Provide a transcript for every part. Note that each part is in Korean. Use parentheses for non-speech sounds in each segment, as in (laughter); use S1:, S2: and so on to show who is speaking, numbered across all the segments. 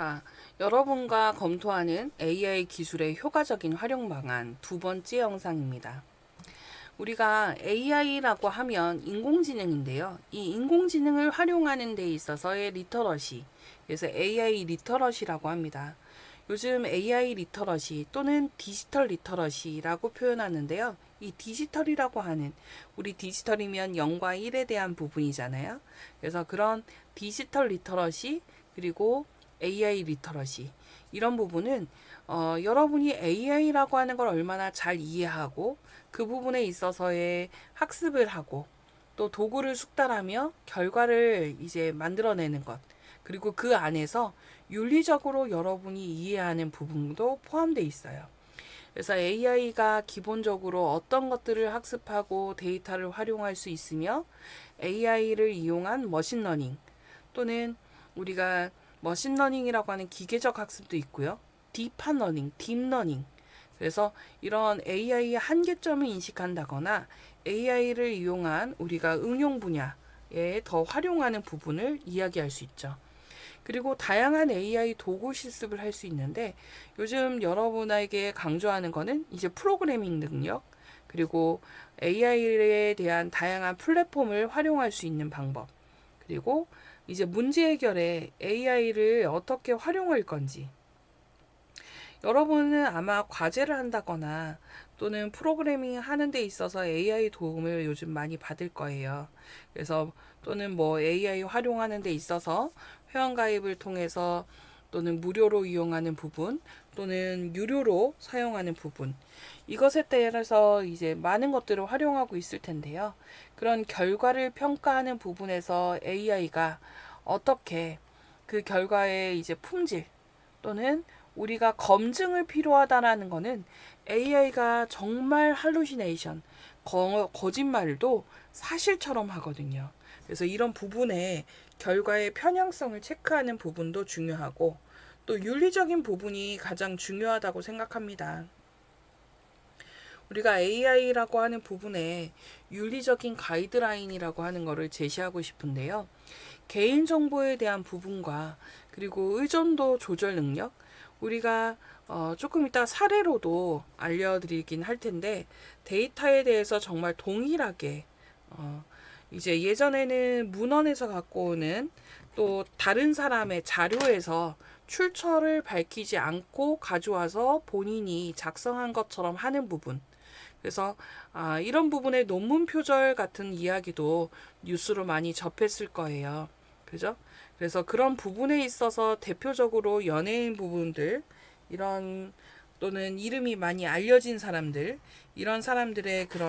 S1: 자, 여러분과 검토하는 AI 기술의 효과적인 활용 방안 두 번째 영상입니다. 우리가 AI라고 하면 인공지능인데요. 이 인공지능을 활용하는 데 있어서의 리터러시, 그래서 AI 리터러시라고 합니다. 요즘 AI 리터러시 또는 디지털 리터러시라고 표현하는데요. 이 디지털이라고 하는 우리 디지털이면 0과 1에 대한 부분이잖아요. 그래서 그런 디지털 리터러시 그리고 AI 리터러시 이런 부분은 어, 여러분이 AI라고 하는 걸 얼마나 잘 이해하고 그 부분에 있어서의 학습을 하고 또 도구를 숙달하며 결과를 이제 만들어내는 것 그리고 그 안에서 윤리적으로 여러분이 이해하는 부분도 포함되어 있어요. 그래서 AI가 기본적으로 어떤 것들을 학습하고 데이터를 활용할 수 있으며 AI를 이용한 머신러닝 또는 우리가 머신러닝이라고 하는 기계적 학습도 있고요. 딥한 러닝, 딥러닝. 그래서 이런 AI의 한계점을 인식한다거나 AI를 이용한 우리가 응용 분야에 더 활용하는 부분을 이야기할 수 있죠. 그리고 다양한 AI 도구 실습을 할 수 있는데 요즘 여러분에게 강조하는 거는 이제 프로그래밍 능력 그리고 AI에 대한 다양한 플랫폼을 활용할 수 있는 방법 그리고 이제 문제 해결에 AI를 어떻게 활용할 건지 여러분은 아마 과제를 한다거나 또는 프로그래밍 하는 데 있어서 AI 도움을 요즘 많이 받을 거예요. 그래서 또는 뭐 AI 활용하는 데 있어서 회원 가입을 통해서 또는 무료로 이용하는 부분 또는 유료로 사용하는 부분 이것에 따라서 이제 많은 것들을 활용하고 있을 텐데요. 그런 결과를 평가하는 부분에서 AI가 어떻게 그 결과의 이제 품질 또는 우리가 검증을 필요하다라는 거는 AI가 정말 할루시네이션, 거, 거짓말도 사실처럼 하거든요. 그래서 이런 부분에 결과의 편향성을 체크하는 부분도 중요하고 또 윤리적인 부분이 가장 중요하다고 생각합니다. 우리가 AI라고 하는 부분에 윤리적인 가이드라인이라고 하는 것을 제시하고 싶은데요. 개인정보에 대한 부분과 그리고 의존도 조절 능력, 우리가 어, 조금 이따 사례로도 알려드리긴 할 텐데 데이터에 대해서 정말 동일하게 어, 이제 예전에는 문헌에서 갖고 오는 또 다른 사람의 자료에서 출처를 밝히지 않고 가져와서 본인이 작성한 것처럼 하는 부분. 그래서 아, 이런 부분의 논문 표절 같은 이야기도 뉴스로 많이 접했을 거예요. 그죠? 그래서 그런 부분에 있어서 대표적으로 연예인 부분들 이런 또는 이름이 많이 알려진 사람들 이런 사람들의 그런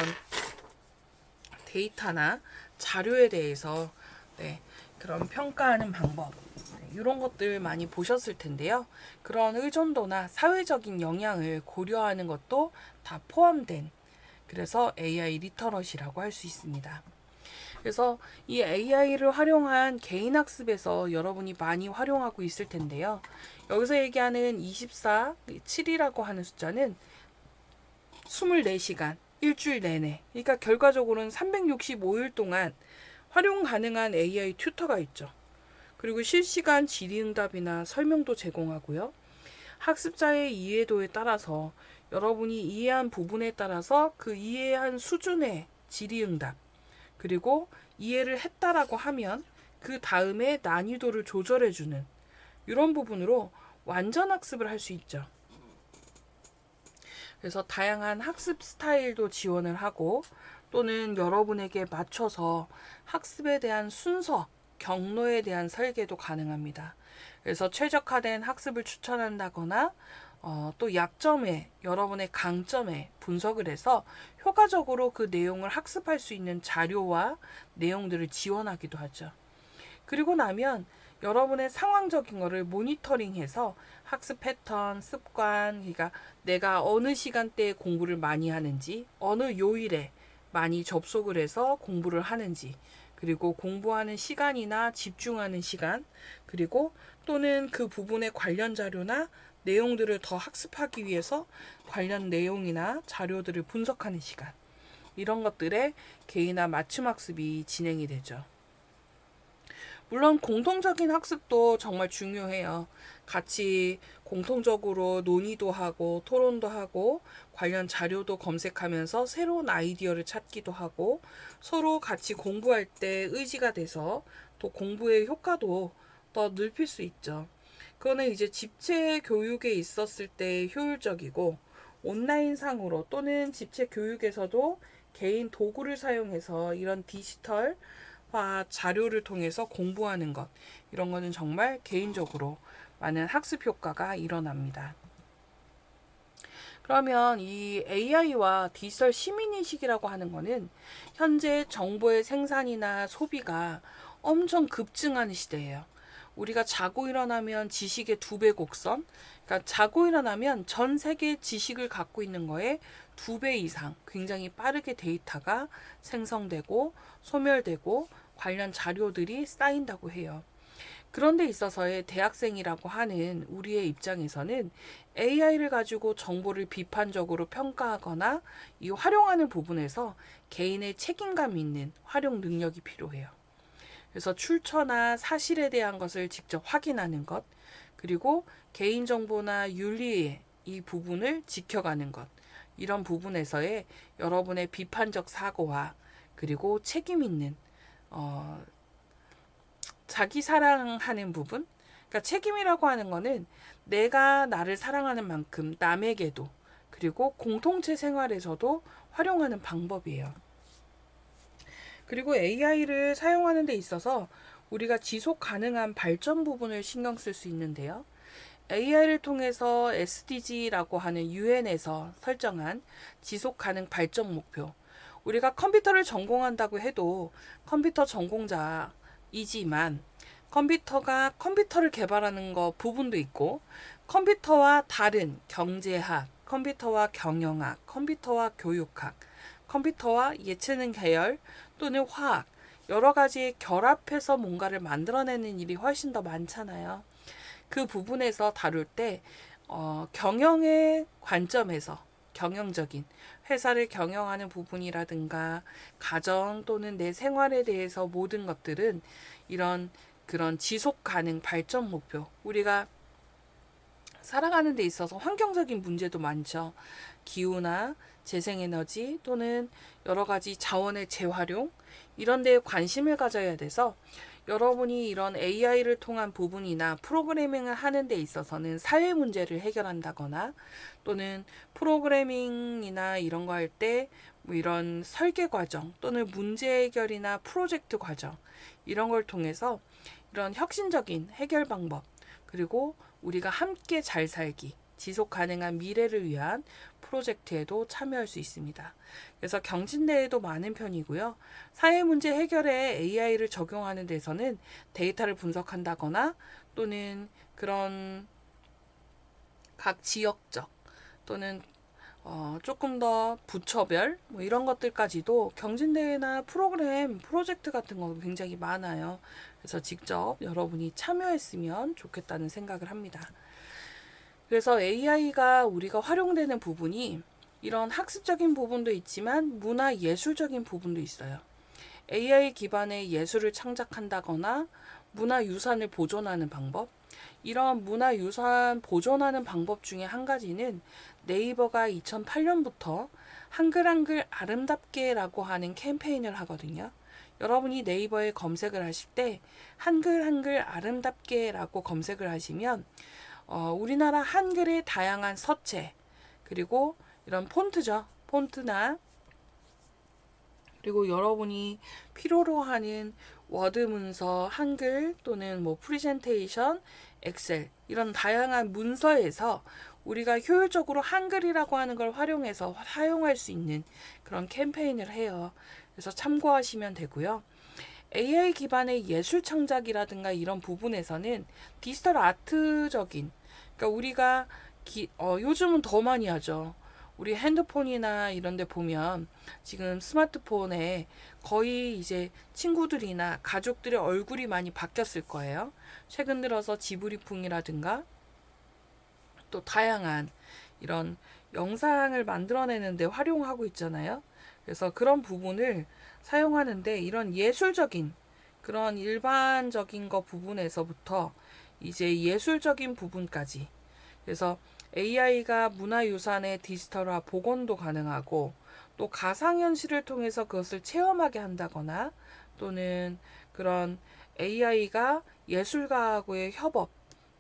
S1: 데이터나 자료에 대해서 네, 그런 평가하는 방법 네, 이런 것들 많이 보셨을 텐데요. 그런 의존도나 사회적인 영향을 고려하는 것도 다 포함된 그래서 AI 리터러시라고 할 수 있습니다. 그래서 이 AI를 활용한 개인 학습에서 여러분이 많이 활용하고 있을 텐데요. 여기서 얘기하는 24, 7이라고 하는 숫자는 24시간, 일주일 내내. 그러니까 결과적으로는 365일 동안 활용 가능한 AI 튜터가 있죠. 그리고 실시간 질의응답이나 설명도 제공하고요. 학습자의 이해도에 따라서 여러분이 이해한 부분에 따라서 그 이해한 수준의 질의응답 그리고 이해를 했다라고 하면 그 다음에 난이도를 조절해주는 이런 부분으로 완전 학습을 할 수 있죠. 그래서 다양한 학습 스타일도 지원을 하고 또는 여러분에게 맞춰서 학습에 대한 순서, 경로에 대한 설계도 가능합니다. 그래서 최적화된 학습을 추천한다거나 어, 또 약점에 여러분의 강점에 분석을 해서 효과적으로 그 내용을 학습할 수 있는 자료와 내용들을 지원하기도 하죠. 그리고 나면 여러분의 상황적인 거를 모니터링해서 학습 패턴, 습관, 그러니까 내가 어느 시간대에 공부를 많이 하는지, 어느 요일에 많이 접속을 해서 공부를 하는지, 그리고 공부하는 시간이나 집중하는 시간, 그리고 또는 그 부분의 관련 자료나 내용들을 더 학습하기 위해서 관련 내용이나 자료들을 분석하는 시간. 이런 것들에 개인화 맞춤 학습이 진행이 되죠. 물론 공통적인 학습도 정말 중요해요. 같이 공통적으로 논의도 하고 토론도 하고 관련 자료도 검색하면서 새로운 아이디어를 찾기도 하고 서로 같이 공부할 때 의지가 돼서 또 공부의 효과도 더 넓힐 수 있죠. 그거는 이제 집체 교육에 있었을 때 효율적이고 온라인 상으로 또는 집체 교육에서도 개인 도구를 사용해서 이런 디지털 화 자료를 통해서 공부하는 것 이런 거는 정말 개인적으로 많은 학습 효과가 일어납니다. 그러면 이 AI와 디지털 시민인식이라고 하는 거는 현재 정보의 생산이나 소비가 엄청 급증하는 시대예요. 우리가 자고 일어나면 지식의 두 배 곡선, 그러니까 자고 일어나면 전 세계 지식을 갖고 있는 거에 두 배 이상 굉장히 빠르게 데이터가 생성되고 소멸되고 관련 자료들이 쌓인다고 해요. 그런 데 있어서의 대학생이라고 하는 우리의 입장에서는 AI를 가지고 정보를 비판적으로 평가하거나 이 활용하는 부분에서 개인의 책임감 있는 활용 능력이 필요해요. 그래서 출처나 사실에 대한 것을 직접 확인하는 것, 그리고 개인정보나 윤리의 이 부분을 지켜가는 것, 이런 부분에서의 여러분의 비판적 사고와 그리고 책임 있는 어, 자기 사랑하는 부분, 그러니까 책임이라고 하는 거는 내가 나를 사랑하는 만큼 남에게도 그리고 공동체 생활에서도 활용하는 방법이에요. 그리고 AI를 사용하는 데 있어서 우리가 지속 가능한 발전 부분을 신경 쓸 수 있는데요. AI를 통해서 SDG라고 하는 UN에서 설정한 지속 가능 발전 목표. 우리가 컴퓨터를 전공한다고 해도 컴퓨터 전공자이지만 컴퓨터가 컴퓨터를 개발하는 거 부분도 있고 컴퓨터와 다른 경제학, 컴퓨터와 경영학, 컴퓨터와 교육학, 컴퓨터와 예체능 계열 또는 화학 여러 가지 결합해서 뭔가를 만들어내는 일이 훨씬 더 많잖아요. 그 부분에서 다룰 때 어, 경영의 관점에서 경영적인 회사를 경영하는 부분이라든가 가정 또는 내 생활에 대해서 모든 것들은 이런 그런 지속 가능 발전 목표 우리가 살아가는 데 있어서 환경적인 문제도 많죠. 기후나 재생에너지 또는 여러 가지 자원의 재활용 이런 데에 관심을 가져야 돼서 여러분이 이런 AI를 통한 부분이나 프로그래밍을 하는 데 있어서는 사회 문제를 해결한다거나 또는 프로그래밍이나 이런 거 할 때 뭐 이런 설계 과정 또는 문제 해결이나 프로젝트 과정 이런 걸 통해서 이런 혁신적인 해결 방법 그리고 우리가 함께 잘 살기 지속 가능한 미래를 위한 프로젝트에도 참여할 수 있습니다. 그래서 경진대에도 많은 편이고요. 사회 문제 해결에 AI를 적용하는 데서는 데이터를 분석한다거나 또는 그런 각 지역적 또는 어, 조금 더 부처별 뭐 이런 것들까지도 경진대회나 프로그램 프로젝트 같은 거 굉장히 많아요. 그래서 직접 여러분이 참여했으면 좋겠다는 생각을 합니다. 그래서 AI가 우리가 활용되는 부분이 이런 학습적인 부분도 있지만 문화 예술적인 부분도 있어요. AI 기반의 예술을 창작한다거나 문화 유산을 보존하는 방법. 이런 문화 유산 보존하는 방법 중에 한 가지는 네이버가 2008년부터 한글 한글 아름답게라고 하는 캠페인을 하거든요. 여러분이 네이버에 검색을 하실 때 한글 한글 아름답게라고 검색을 하시면 어, 우리나라 한글의 다양한 서체 그리고 이런 폰트죠. 폰트나 그리고 여러분이 필요로 하는 워드 문서, 한글 또는 뭐 프리젠테이션, 엑셀 이런 다양한 문서에서 우리가 효율적으로 한글이라고 하는 걸 활용해서 사용할 수 있는 그런 캠페인을 해요. 그래서 참고하시면 되고요. AI 기반의 예술 창작이라든가 이런 부분에서는 디지털 아트적인 그러니까 우리가 기, 어, 요즘은 더 많이 하죠. 우리 핸드폰이나 이런 데 보면 지금 스마트폰에 거의 이제 친구들이나 가족들의 얼굴이 많이 바뀌었을 거예요. 최근 들어서 지브리풍이라든가 또 다양한 이런 영상을 만들어내는데 활용하고 있잖아요. 그래서 그런 부분을 사용하는데 이런 예술적인 그런 일반적인 거 부분에서부터 이제 예술적인 부분까지 그래서 AI가 문화유산의 디지털화 복원도 가능하고 또 가상현실을 통해서 그것을 체험하게 한다거나 또는 그런 AI가 예술가하고의 협업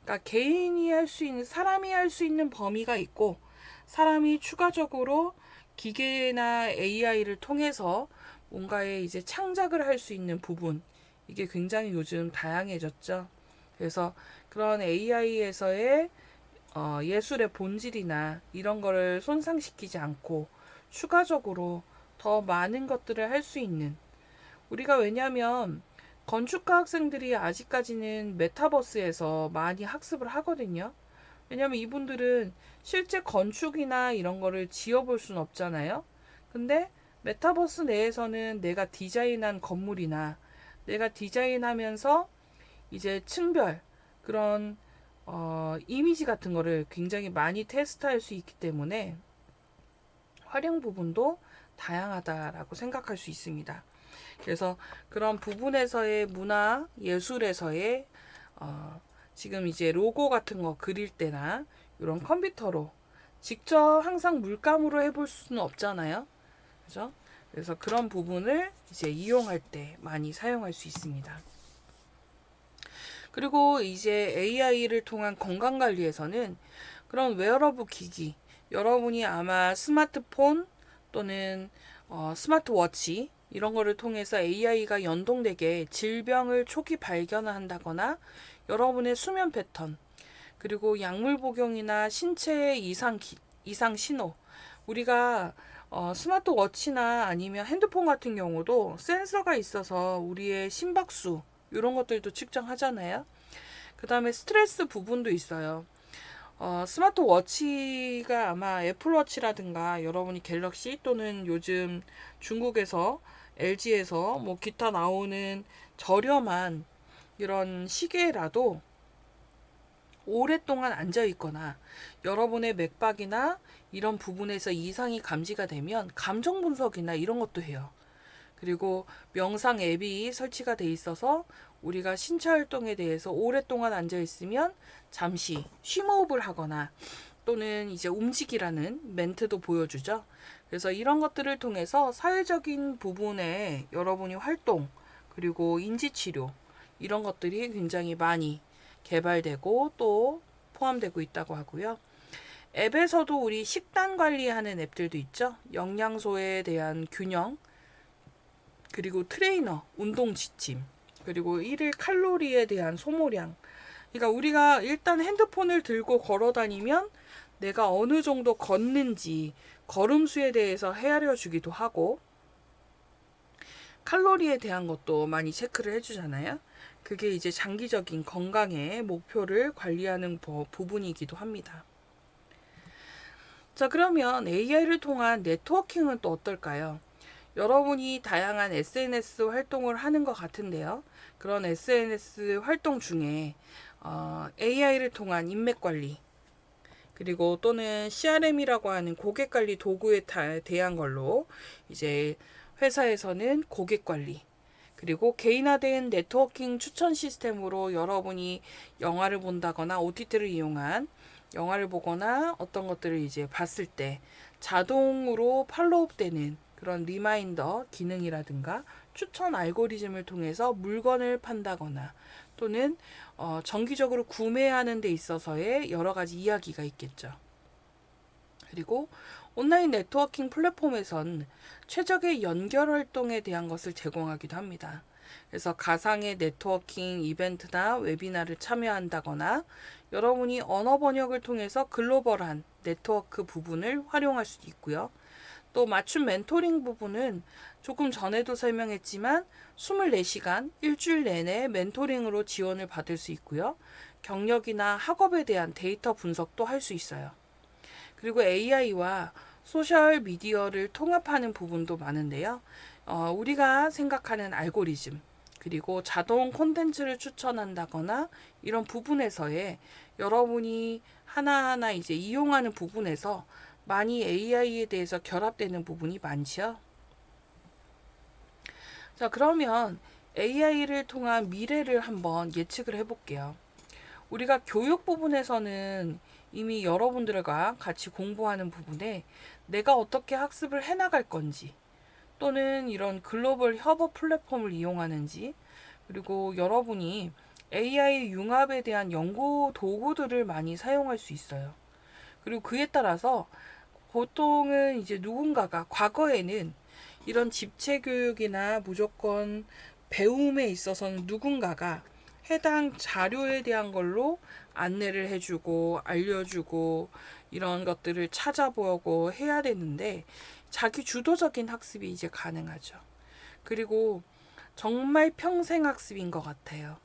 S1: 그러니까 개인이 할 수 있는 사람이 할 수 있는 범위가 있고 사람이 추가적으로 기계나 AI를 통해서 뭔가의 이제 창작을 할 수 있는 부분 이게 굉장히 요즘 다양해졌죠. 그래서 그런 AI에서의 어, 예술의 본질이나 이런 거를 손상시키지 않고 추가적으로 더 많은 것들을 할 수 있는 우리가 왜냐하면 건축가 학생들이 아직까지는 메타버스에서 많이 학습을 하거든요. 왜냐하면 이분들은 실제 건축이나 이런 거를 지어볼 수는 없잖아요. 근데 메타버스 내에서는 내가 디자인한 건물이나 내가 디자인하면서 이제 층별 그런 어, 이미지 같은 거를 굉장히 많이 테스트할 수 있기 때문에 활용 부분도 다양하다라고 생각할 수 있습니다. 그래서 그런 부분에서의 문화 예술에서의 어, 지금 이제 로고 같은 거 그릴 때나 이런 컴퓨터로 직접 항상 물감으로 해볼 수는 없잖아요. 그죠? 그래서 그런 부분을 이제 이용할 때 많이 사용할 수 있습니다. 그리고 이제 AI를 통한 건강 관리에서는 그런 웨어러블 기기, 여러분이 아마 스마트폰 또는 어, 스마트워치 이런 거를 통해서 AI가 연동되게 질병을 초기 발견한다거나 여러분의 수면 패턴 그리고 약물 복용이나 신체의 이상 기, 이상 신호 우리가 어, 스마트워치나 아니면 핸드폰 같은 경우도 센서가 있어서 우리의 심박수 이런 것들도 측정하잖아요. 그 다음에 스트레스 부분도 있어요. 어, 스마트 워치가 아마 애플워치라든가 여러분이 갤럭시 또는 요즘 중국에서 LG에서 뭐 기타 나오는 저렴한 이런 시계라도 오랫동안 앉아 있거나 여러분의 맥박이나 이런 부분에서 이상이 감지가 되면 감정 분석이나 이런 것도 해요. 그리고 명상 앱이 설치가 돼 있어서 우리가 신체 활동에 대해서 오랫동안 앉아 있으면 잠시 쉼호흡을 하거나 또는 이제 움직이라는 멘트도 보여주죠. 그래서 이런 것들을 통해서 사회적인 부분에 여러분이 활동 그리고 인지 치료 이런 것들이 굉장히 많이 개발되고 또 포함되고 있다고 하고요. 앱에서도 우리 식단 관리하는 앱들도 있죠. 영양소에 대한 균형, 그리고 트레이너, 운동 지침, 그리고 일일 칼로리에 대한 소모량. 그러니까 우리가 일단 핸드폰을 들고 걸어 다니면 내가 어느 정도 걷는지 걸음수에 대해서 헤아려 주기도 하고 칼로리에 대한 것도 많이 체크를 해주잖아요. 그게 이제 장기적인 건강의 목표를 관리하는 부분이기도 합니다. 자, 그러면 AI를 통한 네트워킹은 또 어떨까요? 여러분이 다양한 SNS 활동을 하는 것 같은데요. 그런 SNS 활동 중에 어, AI를 통한 인맥 관리, 그리고 또는 CRM이라고 하는 고객 관리 도구에 대한 걸로 이제 회사에서는 고객 관리, 그리고 개인화된 네트워킹 추천 시스템으로 여러분이 영화를 본다거나 OTT를 이용한 영화를 보거나 어떤 것들을 이제 봤을 때 자동으로 팔로업 되는 그런 리마인더 기능이라든가 추천 알고리즘을 통해서 물건을 판다거나 또는 어, 정기적으로 구매하는 데 있어서의 여러 가지 이야기가 있겠죠. 그리고 온라인 네트워킹 플랫폼에선 최적의 연결 활동에 대한 것을 제공하기도 합니다. 그래서 가상의 네트워킹 이벤트나 웨비나를 참여한다거나 여러분이 언어 번역을 통해서 글로벌한 네트워크 부분을 활용할 수도 있고요. 또 맞춤 멘토링 부분은 조금 전에도 설명했지만 24시간 일주일 내내 멘토링으로 지원을 받을 수 있고요. 경력이나 학업에 대한 데이터 분석도 할 수 있어요. 그리고 AI와 소셜 미디어를 통합하는 부분도 많은데요. 어, 우리가 생각하는 알고리즘, 그리고 자동 콘텐츠를 추천한다거나 이런 부분에서의 여러분이 하나하나 이제 이용하는 부분에서 많이 AI에 대해서 결합되는 부분이 많죠. 자, 그러면 AI를 통한 미래를 한번 예측을 해볼게요. 우리가 교육 부분에서는 이미 여러분들과 같이 공부하는 부분에 내가 어떻게 학습을 해나갈 건지 또는 이런 글로벌 협업 플랫폼을 이용하는지 그리고 여러분이 AI 융합에 대한 연구 도구들을 많이 사용할 수 있어요. 그리고 그에 따라서 보통은 이제 누군가가 과거에는 이런 집체 교육이나 무조건 배움에 있어서는 누군가가 해당 자료에 대한 걸로 안내를 해주고 알려주고 이런 것들을 찾아보고 해야 되는데 자기 주도적인 학습이 이제 가능하죠. 그리고 정말 평생 학습인 것 같아요.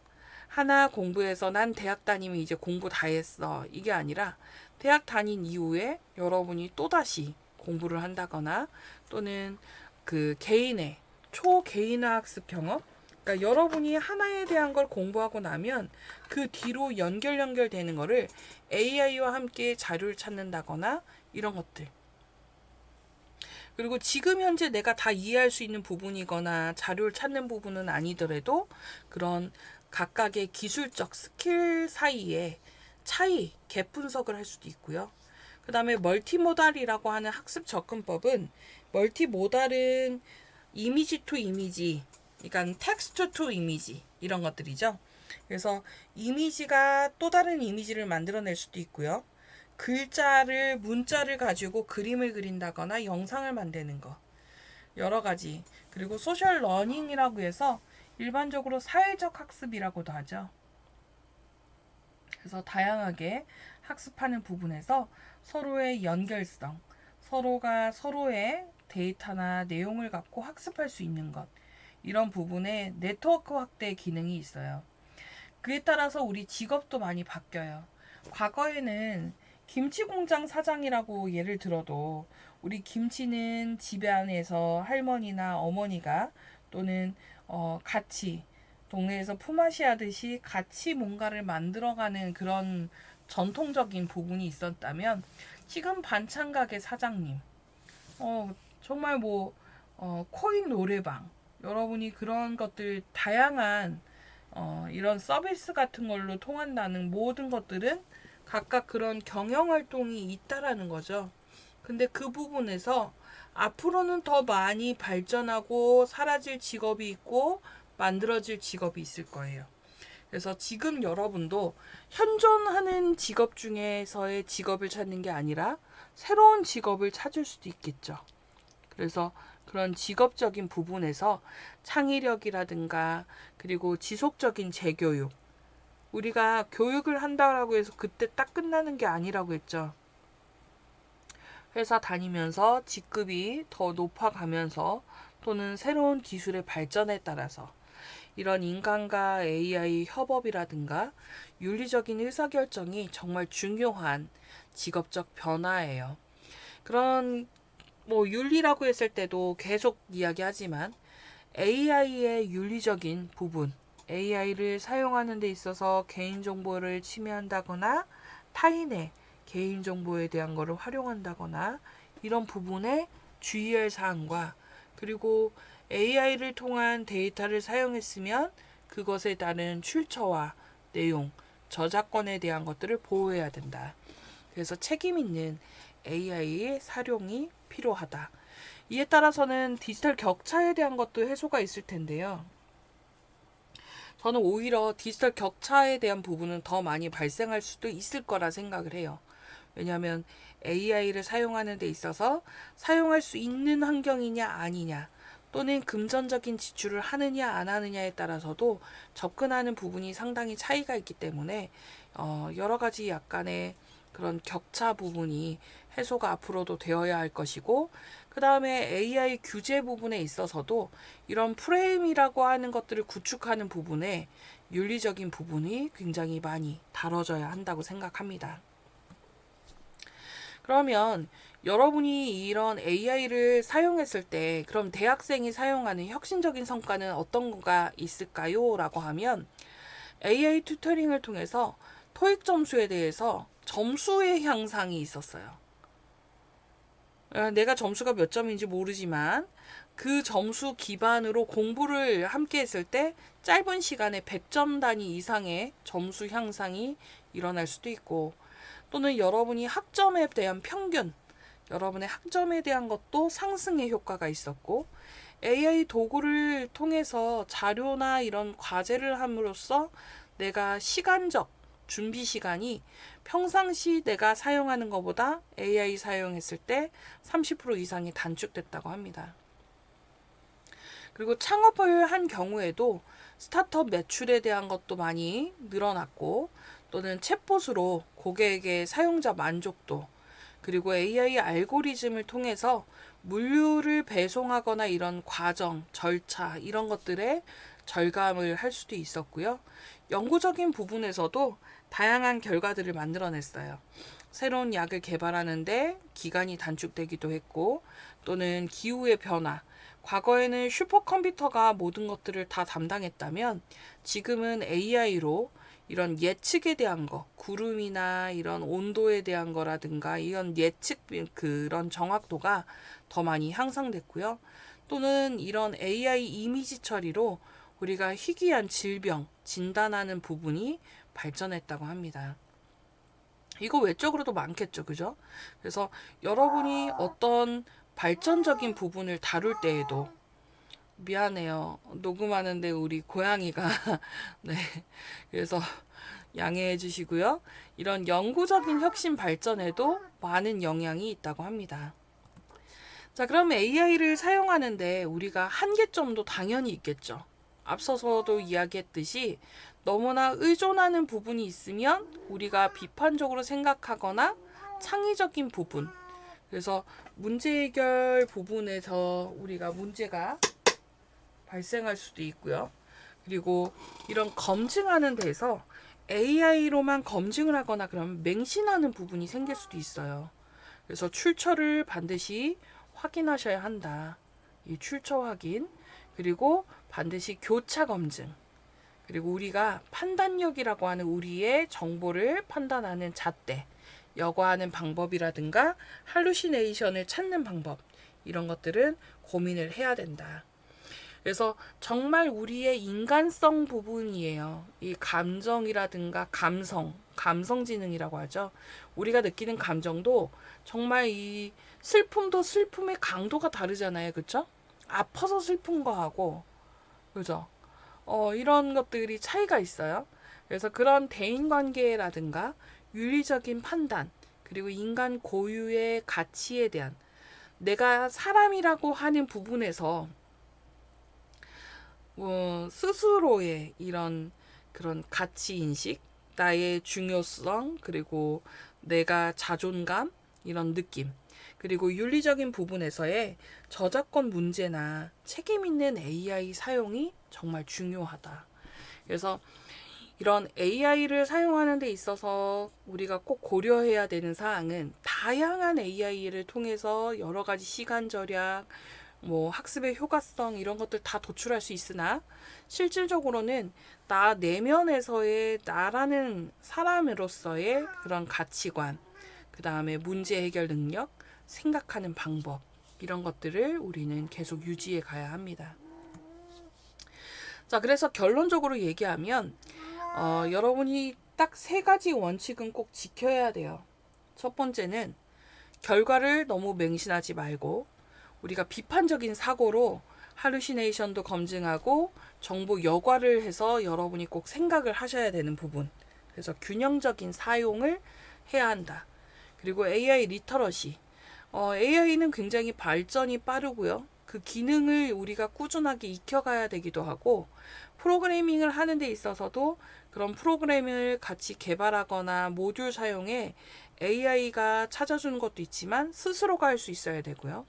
S1: 하나 공부해서 난 대학 다니면 이제 공부 다 했어. 이게 아니라 대학 다닌 이후에 여러분이 또다시 공부를 한다거나 또는 그 개인의 초개인화 학습 경험 그러니까 여러분이 하나에 대한 걸 공부하고 나면 그 뒤로 연결 연결되는 거를 AI와 함께 자료를 찾는다거나 이런 것들. 그리고 지금 현재 내가 다 이해할 수 있는 부분이거나 자료를 찾는 부분은 아니더라도 그런 각각의 기술적 스킬 사이에 차이, 갭 분석을 할 수도 있고요. 그 다음에 멀티모달이라고 하는 학습 접근법은 멀티모달은 이미지 투 이미지, 그러니까 텍스트 투 이미지 이런 것들이죠. 그래서 이미지가 또 다른 이미지를 만들어낼 수도 있고요. 글자를 문자를 가지고 그림을 그린다거나 영상을 만드는 거 여러 가지 그리고 소셜 러닝이라고 해서 일반적으로 사회적 학습이라고도 하죠. 그래서 다양하게 학습하는 부분에서 서로의 연결성, 서로가 서로의 데이터나 내용을 갖고 학습할 수 있는 것 이런 부분에 네트워크 확대 기능이 있어요. 그에 따라서 우리 직업도 많이 바뀌어요. 과거에는 김치 공장 사장이라고 예를 들어도 우리 김치는 집에 안에서 할머니나 어머니가 또는 어 같이 동네에서 품앗이 하듯이 같이 뭔가를 만들어가는 그런 전통적인 부분이 있었다면 지금 반찬 가게 사장님 어 정말 뭐 어, 코인 노래방 여러분이 그런 것들 다양한 어, 이런 서비스 같은 걸로 통한다는 모든 것들은 각각 그런 경영 활동이 있다라는 거죠. 근데 그 부분에서 앞으로는 더 많이 발전하고 사라질 직업이 있고 만들어질 직업이 있을 거예요. 그래서 지금 여러분도 현존하는 직업 중에서의 직업을 찾는 게 아니라 새로운 직업을 찾을 수도 있겠죠. 그래서 그런 직업적인 부분에서 창의력이라든가 그리고 지속적인 재교육 우리가 교육을 한다라고 해서 그때 딱 끝나는 게 아니라고 했죠. 회사 다니면서 직급이 더 높아가면서 또는 새로운 기술의 발전에 따라서 이런 인간과 AI 협업이라든가 윤리적인 의사결정이 정말 중요한 직업적 변화예요. 그런 뭐 윤리라고 했을 때도 계속 이야기하지만 AI의 윤리적인 부분, AI를 사용하는 데 있어서 개인정보를 침해한다거나 타인의 개인정보에 대한 것을 활용한다거나 이런 부분에 주의할 사항과 그리고 AI를 통한 데이터를 사용했으면 그것에 따른 출처와 내용, 저작권에 대한 것들을 보호해야 된다. 그래서 책임 있는 AI의 사용이 필요하다. 이에 따라서는 디지털 격차에 대한 것도 해소가 있을 텐데요. 저는 오히려 디지털 격차에 대한 부분은 더 많이 발생할 수도 있을 거라 생각을 해요. 왜냐하면 AI를 사용하는 데 있어서 사용할 수 있는 환경이냐 아니냐 또는 금전적인 지출을 하느냐 안 하느냐에 따라서도 접근하는 부분이 상당히 차이가 있기 때문에 어, 여러 가지 약간의 그런 격차 부분이 해소가 앞으로도 되어야 할 것이고 그 다음에 AI 규제 부분에 있어서도 이런 프레임이라고 하는 것들을 구축하는 부분에 윤리적인 부분이 굉장히 많이 다뤄져야 한다고 생각합니다. 그러면 여러분이 이런 AI를 사용했을 때 그럼 대학생이 사용하는 혁신적인 성과는 어떤 거가 있을까요? 라고 하면 AI 튜터링을 통해서 토익 점수에 대해서 점수의 향상이 있었어요. 어, 내가 점수가 몇 점인지 모르지만 그 점수 기반으로 공부를 함께 했을 때 짧은 시간에 100점 단위 이상의 점수 향상이 일어날 수도 있고 또는 여러분이 학점에 대한 평균, 여러분의 학점에 대한 것도 상승의 효과가 있었고 AI 도구를 통해서 자료나 이런 과제를 함으로써 내가 시간적 준비 시간이 평상시 내가 사용하는 것보다 AI 사용했을 때 30% 이상이 단축됐다고 합니다. 그리고 창업을 한 경우에도 스타트업 매출에 대한 것도 많이 늘어났고 또는 챗봇으로 고객에게 사용자 만족도 그리고 AI 알고리즘을 통해서 물류를 배송하거나 이런 과정, 절차 이런 것들에 절감을 할 수도 있었고요. 연구적인 부분에서도 다양한 결과들을 만들어냈어요. 새로운 약을 개발하는데 기간이 단축되기도 했고 또는 기후의 변화, 과거에는 슈퍼컴퓨터가 모든 것들을 다 담당했다면 지금은 AI로 이런 예측에 대한 거, 구름이나 이런 온도에 대한 거라든가 이런 예측 그런 정확도가 더 많이 향상됐고요. 또는 이런 AI 이미지 처리로 우리가 희귀한 질병 진단하는 부분이 발전했다고 합니다. 이거 외적으로도 많겠죠, 그죠? 그래서 여러분이 어떤 발전적인 부분을 다룰 때에도 미안해요. 녹음하는데 우리 고양이가 (laughs) 네. 그래서 양해해 주시고요. 이런 영구적인 혁신 발전에도 많은 영향이 있다고 합니다. 자, 그럼 AI를 사용하는데 우리가 한계점도 당연히 있겠죠. 앞서서도 이야기했듯이 너무나 의존하는 부분이 있으면 우리가 비판적으로 생각하거나 창의적인 부분, 그래서 문제 해결 부분에서 우리가 문제가 발생할 수도 있고요. 그리고 이런 검증하는 데서 AI로만 검증을 하거나 그러면 맹신하는 부분이 생길 수도 있어요. 그래서 출처를 반드시 확인하셔야 한다. 이 출처 확인, 그리고 반드시 교차 검증, 그리고 우리가 판단력이라고 하는 우리의 정보를 판단하는 잣대, 여과하는 방법이라든가 할루시네이션을 찾는 방법, 이런 것들은 고민을 해야 된다. 그래서 정말 우리의 인간성 부분이에요. 이 감정이라든가 감성, 감성지능이라고 하죠. 우리가 느끼는 감정도 정말 이 슬픔도 슬픔의 강도가 다르잖아요. 그쵸? 아파서 슬픈 거하고, 그죠? 어, 이런 것들이 차이가 있어요. 그래서 그런 대인관계라든가 윤리적인 판단, 그리고 인간 고유의 가치에 대한 내가 사람이라고 하는 부분에서 어, 스스로의 이런 그런 가치 인식, 나의 중요성, 그리고 내가 자존감, 이런 느낌, 그리고 윤리적인 부분에서의 저작권 문제나 책임 있는 AI 사용이 정말 중요하다. 그래서 이런 AI를 사용하는 데 있어서 우리가 꼭 고려해야 되는 사항은 다양한 AI를 통해서 여러 가지 시간 절약, 뭐 학습의 효과성 이런 것들 다 도출할 수 있으나 실질적으로는 나 내면에서의 나라는 사람으로서의 그런 가치관, 그 다음에 문제 해결 능력, 생각하는 방법 이런 것들을 우리는 계속 유지해 가야 합니다. 자, 그래서 결론적으로 얘기하면 어, 여러분이 딱 세 가지 원칙은 꼭 지켜야 돼요. 첫 번째는 결과를 너무 맹신하지 말고 우리가 비판적인 사고로 할루시네이션도 검증하고 정보 여과를 해서 여러분이 꼭 생각을 하셔야 되는 부분. 그래서 균형적인 사용을 해야 한다. 그리고 AI 리터러시. 어, AI는 굉장히 발전이 빠르고요. 그 기능을 우리가 꾸준하게 익혀가야 되기도 하고 프로그래밍을 하는 데 있어서도 그런 프로그램을 같이 개발하거나 모듈 사용에 AI가 찾아주는 것도 있지만 스스로가 할 수 있어야 되고요.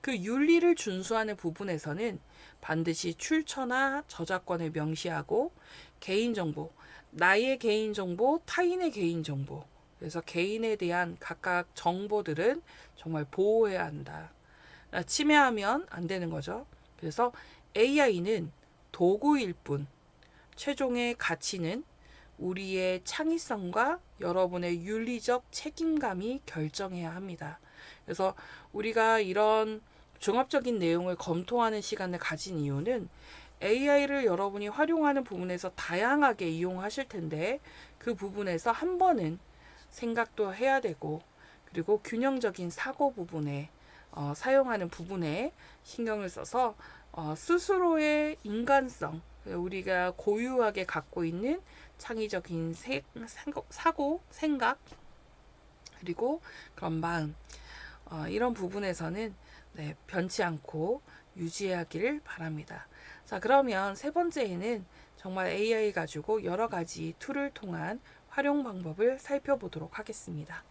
S1: 그 윤리를 준수하는 부분에서는 반드시 출처나 저작권을 명시하고 개인정보, 나의 개인정보, 타인의 개인정보, 그래서 개인에 대한 각각 정보들은 정말 보호해야 한다. 침해하면 안 되는 거죠. 그래서 AI는 도구일 뿐, 최종의 가치는 우리의 창의성과 여러분의 윤리적 책임감이 결정해야 합니다. 그래서 우리가 이런 종합적인 내용을 검토하는 시간을 가진 이유는 AI를 여러분이 활용하는 부분에서 다양하게 이용하실 텐데 그 부분에서 한 번은 생각도 해야 되고 그리고 균형적인 사고 부분에 어, 사용하는 부분에 신경을 써서 어, 스스로의 인간성 우리가 고유하게 갖고 있는 창의적인 세, 생각, 사고 생각 그리고 그런 마음 어, 이런 부분에서는 네, 변치 않고 유지하기를 바랍니다. 자, 그러면 세 번째에는 정말 AI 가지고 여러 가지 툴을 통한 활용 방법을 살펴보도록 하겠습니다.